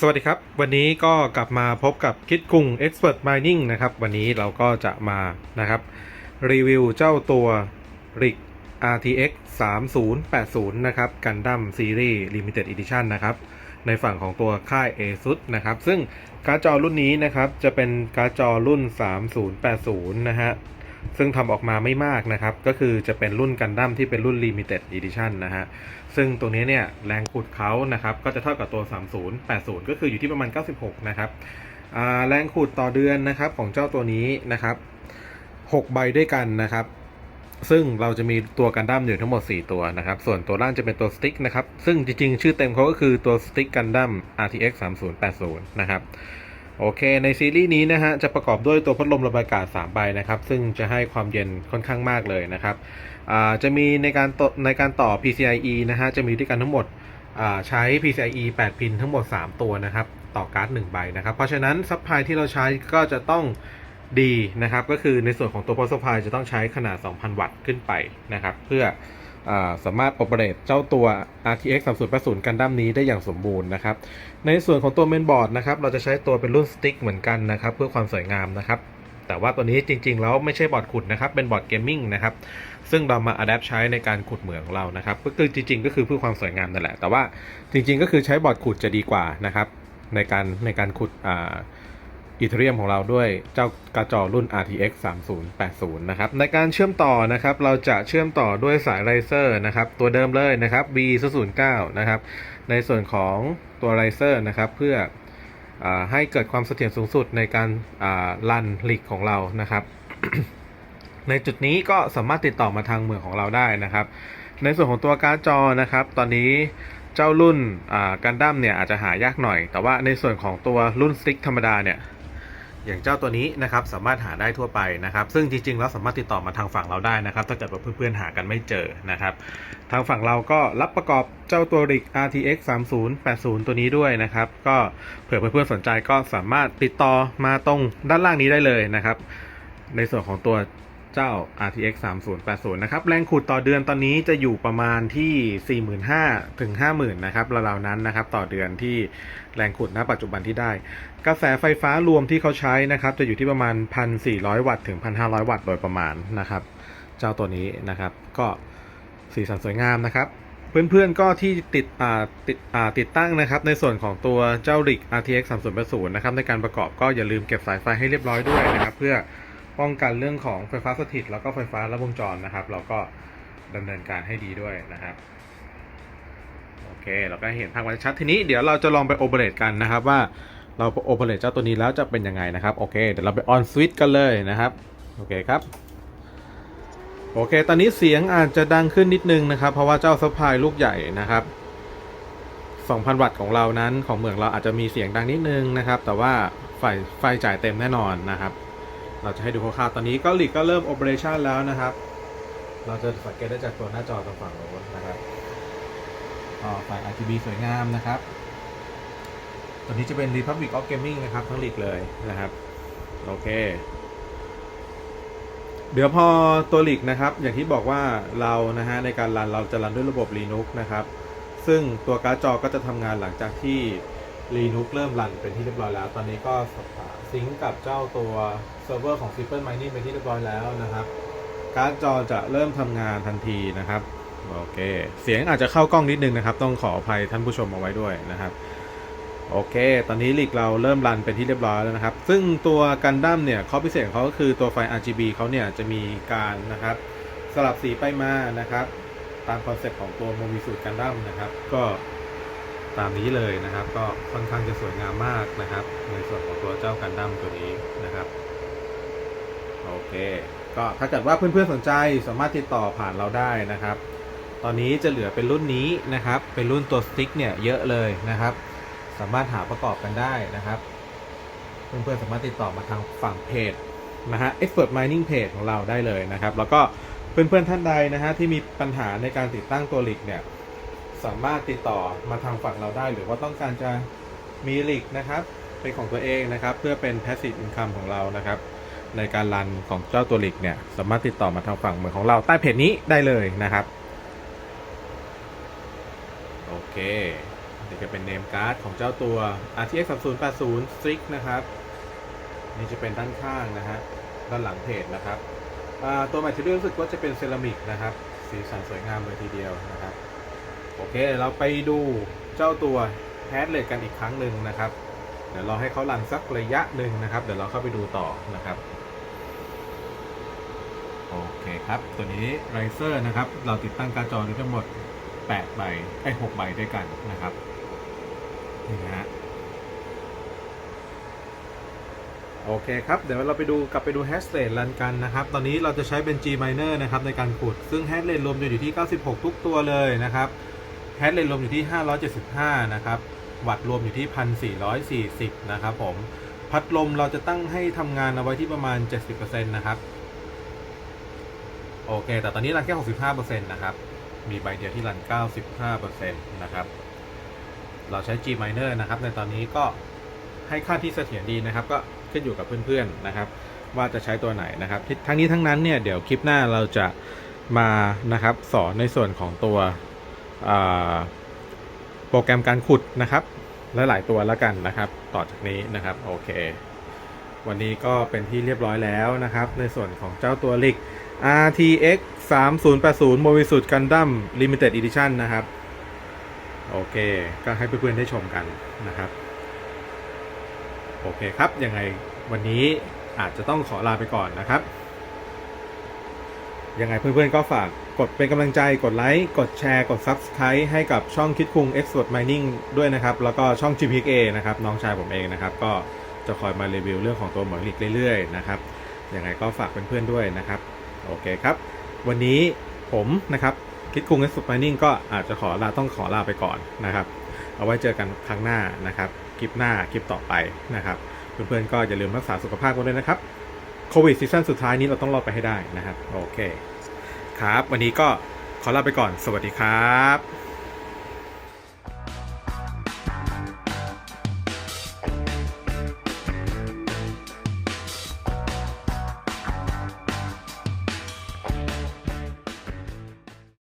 สวัสดีครับ วันนี้ก็กลับมาพบกับคิดกุง Expert Mining นะครับ วันนี้เราก็จะมานะครับ รีวิวเจ้าตัว RIG RTX 3080 นะครับกันดั้มซีรีส์ Limited Edition นะครับ ในฝั่งของตัวค่าย ASUS นะครับ ซึ่งการ์ดจอรุ่นนี้นะครับ จะเป็นการ์ดจอรุ่น 3080 นะฮะ ซึ่งทำออกมาไม่มากนะครับ ก็คือจะเป็นรุ่นกันดั้มที่เป็นรุ่น Limited Edition นะฮะ ซึ่งตัวนี้เนี่ยแรงขุดเขานะครับ ก็จะเท่ากับตัว 3080 ก็คืออยู่ที่ประมาณ 96 นะครับแรงขุดต่อเดือนนะครับของเจ้าตัวนี้นะครับ6ใบด้วยกันนะครับ ซึ่งเราจะมีตัวกันดั้มอยู่ทั้งหมด 4 ตัวนะครับ ส่วนตัวล่างจะเป็นตัวสติ๊กนะครับ ซึ่งจริงๆ ชื่อเต็มเขาก็คือตัวสติ๊กกันดั้ม RTX 3080 นะครับ โอเค ในซีรีส์นี้นะฮะจะประกอบด้วยตัวพัดลมระบายอากาศ3ใบนะครับ ซึ่งจะให้ความเย็นค่อนข้างมากเลยนะครับจะมีในการในการต่อ PCIe นะฮะจะมีด้วยกันทั้งหมดใช้ PCIe 8 พินทั้งหมด 3 ตัวนะครับ ต่อการ์ด1ใบนะครับ เพราะฉะนั้นซัพพลายที่เราใช้ก็จะต้องดีนะครับ ก็คือในส่วนของตัว power supply จะต้องใช้ขนาด 2,000 วัตต์ขึ้นไปนะครับ เพื่อ สามารถ operate เจ้าตัว RTX 3080 กันดั้มนี้ได้อย่างสมบูรณ์นะครับ ในส่วนของตัวเมนบอร์ดนะครับเราจะใช้ตัวเป็นรุ่นสติ๊กเหมือนกันนะครับ เพื่อความสวยงามนะครับ แต่ว่าตัวนี้จริง ๆ แล้วไม่ใช่บอร์ดขุดนะครับ เป็นบอร์ดเกมมิ่งนะครับ ซึ่งเรามาอัดแอปใช้ในการขุดเหมืองของเรานะครับก็คือจริง ๆ ก็คือเพื่อความสวยงามนั่นแหละ แต่ว่าจริง ๆ ก็คือใช้บอร์ดขุดจะดีกว่านะครับในการในการขุดอ่า อีเทเรียมของเราด้วยเจ้ากระจอรุ่น RTX 3080 นะครับ ในการเชื่อมต่อนะครับ เราจะเชื่อมต่อด้วยสายไรเซอร์นะครับ ตัวเดิมเลยนะครับ B009 นะครับ ในส่วนของตัวไรเซอร์นะครับ เพื่ออให้เกิดความเสถียรสูงสุดในการรันลิกของเรานะครับ ในจุดนี้ก็สามารถติดต่อมาทางเมืองของเราได้นะครับ ในส่วนของตัวการ์ดจอนะครับ ตอนนี้เจ้ารุ่นกันดั้มเนี่ยอาจจะหายากหน่อย แต่ว่าในส่วนของตัวรุ่นสติ๊กธรรมดาเนี่ย อย่างเจ้าตัวนี้นะครับสามารถหาได้ทั่วไปนะครับ ซึ่งจริงๆแล้วสามารถติดต่อมาทางฝั่งเราได้นะครับ ถ้าเกิดว่าเพื่อนๆหากันไม่เจอนะครับ ทางฝั่งเราก็รับประกอบเจ้าตัวริก RTX 3080 ตัวนี้ด้วยนะครับ ก็เผื่อเพื่อนๆสนใจก็สามารถติดต่อมาตรงด้านล่างนี้ได้เลยนะครับ ในส่วนของตัว เจ้า RTX 3080 นะครับ แรงขุดต่อเดือนตอนนี้จะอยู่ประมาณที่ 45,000 ถึง 50,000 นะครับราวๆนั้นนะครับ ต่อเดือนที่แรงขุดณปัจจุบันที่ได้ กระแสไฟฟ้ารวมที่เขาใช้นะครับ จะอยู่ที่ประมาณ 1,400 วัตต์ถึง 1,500 วัตต์โดยประมาณนะครับ เจ้าตัวนี้นะครับ ก็สีสันสวยงามนะครับเพื่อนๆก็ที่ติดติดติดตั้งนะครับ ในส่วนของตัวเจ้า RIG RTX 3080 นะครับในการประกอบก็อย่าลืมเก็บสายไฟให้เรียบร้อยด้วยนะครับ เพื่อ ป้องกันเรื่องของไฟฟ้าสถิต แล้วก็ไฟฟ้าลัดวงจรนะครับ เราก็ดำเนินการให้ดีด้วยนะครับโอเคเราก็เห็นภาพกันชัดทีนี้เดี๋ยวเราจะลองไปโอเปเรตกันนะครับว่าเราโอเปเรตเจ้าตัวนี้แล้วจะเป็นยังไงนะครับโอเคเดี๋ยวเราไปออนสวิตกันเลยนะครับโอเคครับโอเค ตอนนี้เสียงอาจจะดังขึ้นนิดนึงนะครับ เพราะว่าเจ้าซัพพลายลูกใหญ่นะครับ 2,000 วัตต์ของเรานั้นของเมืองเราอาจจะมีเสียงดังนิดนึงนะครับ แต่ว่าไฟไฟจ่ายเต็มแน่นอนนะครับ เราจะให้ดูคร่าวๆตอนนี้ก็หลีกก็เริ่มโอเปอเรชันแล้วนะครับ เราจะสังเกตได้จากตัวหน้าจอตรงฝั่งโน้นนะครับอ๋อไฟ RGB สวยงามนะครับ ตัวนี้จะเป็น Republic of Gaming นะครับ ทั้งหลีกเลยนะครับ โอเค เดี๋ยวพอตัวหลีกนะครับ อย่างที่บอกว่าเรานะฮะในการรันเราจะรันด้วยระบบ Linux นะครับ ซึ่งตัวการ์ดจอก็จะทำงานหลังจากที่ Linux เริ่มรันเป็นที่เรียบร้อยแล้ว ตอนนี้ก็ซิงกับเจ้าตัวเซิร์ฟเวอร์ของ Simple Mining เป็นที่เรียบร้อยแล้วนะครับ การ์ดจอจะเริ่มทำงานทันทีนะครับ โอเค เสียงอาจจะเข้ากล้องนิดนึงนะครับ ต้องขออภัยท่านผู้ชมเอาไว้ด้วยนะครับ โอเค ตอนนี้ลีกเราเริ่มรันเป็นที่เรียบร้อยแล้วนะครับ ซึ่งตัวกันดั้มเนี่ยข้อพิเศษของเขาก็คือตัวไฟ RGB เขาเนี่ยจะมีการนะครับสลับสีไปมานะครับ ตามคอนเซ็ปต์ของตัวโมบิสูดกันดั้มนะครับ ก็ ตามนี้เลยนะครับ ก็ค่อนข้างจะสวยงามมากนะครับ ในส่วนของตัวเจ้ากันดั้มตัวนี้นะครับโอเค ก็ถ้าเกิดว่าเพื่อนๆสนใจสามารถติดต่อผ่านเราได้นะครับ ตอนนี้จะเหลือเป็นรุ่นนี้นะครับ เป็นรุ่นตัวสติ๊กเนี่ยเยอะเลยนะครับ สามารถหาประกอบกันได้นะครับ เพื่อนๆสามารถติดต่อมาทางฝั่งเพจนะฮะ Expert Mining Page ของเราได้เลยนะครับ แล้วก็เพื่อนๆท่านใดนะฮะที่มีปัญหาในการติดตั้งตัวหลิกเนี่ย สามารถติดต่อมาทางฝั่งเราได้ หรือว่าต้องการจะมีลิกนะครับ เป็นของตัวเองนะครับ เพื่อเป็น Passive Income ของเรานะครับ ในการรันของเจ้าตัวลิกเนี่ย สามารถติดต่อมาทางฝั่งเหมือนของเราใต้เพจนี้ได้เลยนะครับ โอเคนี่จะเป็นเนมการ์ดของเจ้าตัว RTX 3080 Strix นะครับ นี่จะเป็นด้านข้างนะฮะ ด้านหลังเพจนะครับ ตัวแมทเทียลรู้สึกว่าจะเป็นเซรามิกนะครับ สีสันสวยงามเลยทีเดียวนะครับ โอเค เราไปดูเจ้าตัวแฮดเลดกันอีกครั้งหนึ่งนะครับ เดี๋ยวเราให้เขารันสักระยะหนึ่งนะครับ เดี๋ยวเราเข้าไปดูต่อนะครับโอเคครับ ตัวนี้ไรเซอร์นะครับ เราติดตั้งการจอได้ทั้งหมด 8 ใบไอ้6ใบด้วยกันนะครับนี่นะฮะโอเคครับ เดี๋ยวเราไปดูกลับไปดูแฮชเ a ทรันกันนะครับ ตอนนี้เราจะใช้เป็น G miner นะครับในการขุด ซึ่งแฮชเ a ทรวมอยู่ที่ 96 ทุกตัวเลยนะครับ แฮชเ a ทรวมอยู่ที่ 575 นะครับ วัตต์รวมอยู่ที่ 1440 นะครับผม พัดลมเราจะตั้งให้ทำงานเอาไว้ที่ประมาณ 70%นะครับ โอเค แต่ตอนนี้รันแค่ 65%นะครับ มีใบเดียวที่รัน 95%นะครับ เราใช้ G miner นะครับ ในตอนนี้ก็ให้ค่าที่เสถียรดีนะครับ ก็ขึ้นอยู่กับเพื่อนๆนะครับ ว่าจะใช้ตัวไหนนะครับททั้งนี้ทั้งนั้นเนี่ยเดี๋ยวคลิปหน้าเราจะมานะครับสอนในส่วนของตัว โปรแกรมการขุดนะครับหลายๆตัวแล้วกันนะครับ ต่อจากนี้นะครับโอเค วันนี้ก็เป็นที่เรียบร้อยแล้วนะครับ ในส่วนของเจ้าตัวลิก RTX 3080 m o v i s u d Gundam Limited Edition นะครับ โอเค ก็ให้เพื่อนๆได้ชมกันนะครับ โอเคครับ ยังไงวันนี้อาจจะต้องขอลาไปก่อนนะครับ ยังไงเพื่อนๆก็ฝากกดเป็นกำลังใจกดไลค์ กดแชร์ กด Subscribe ให้กับช่องคิดคุง Expert Mining ด้วยนะครับ แล้วก็ช่อง GPK นะครับน้องชายผมเองนะครับ ก็จะคอยมารีวิวเรื่องของตัวเหมืองหลิกเรื่อยๆนะครับยังไงก็ฝากเพื่อนๆด้วยนะครับ โอเคครับ วันนี้ผมนะครับคิดคุง Expert Mining ก็อาจจะขอลาต้องขอลาไปก่อนนะครับ เอาไว้เจอกันครั้งหน้านะครับคลิปหน้าคลิปต่อไปนะครับ เพื่อนๆก็อย่าลืมรักษาสุขภาพกันด้วยนะครับ โควิดซีซั่นสุดท้ายนี้เราต้องรอดไปให้ได้นะครับ โอเค ครับ วันนี้ก็ขอลาไปก่อน สวัสดีครับ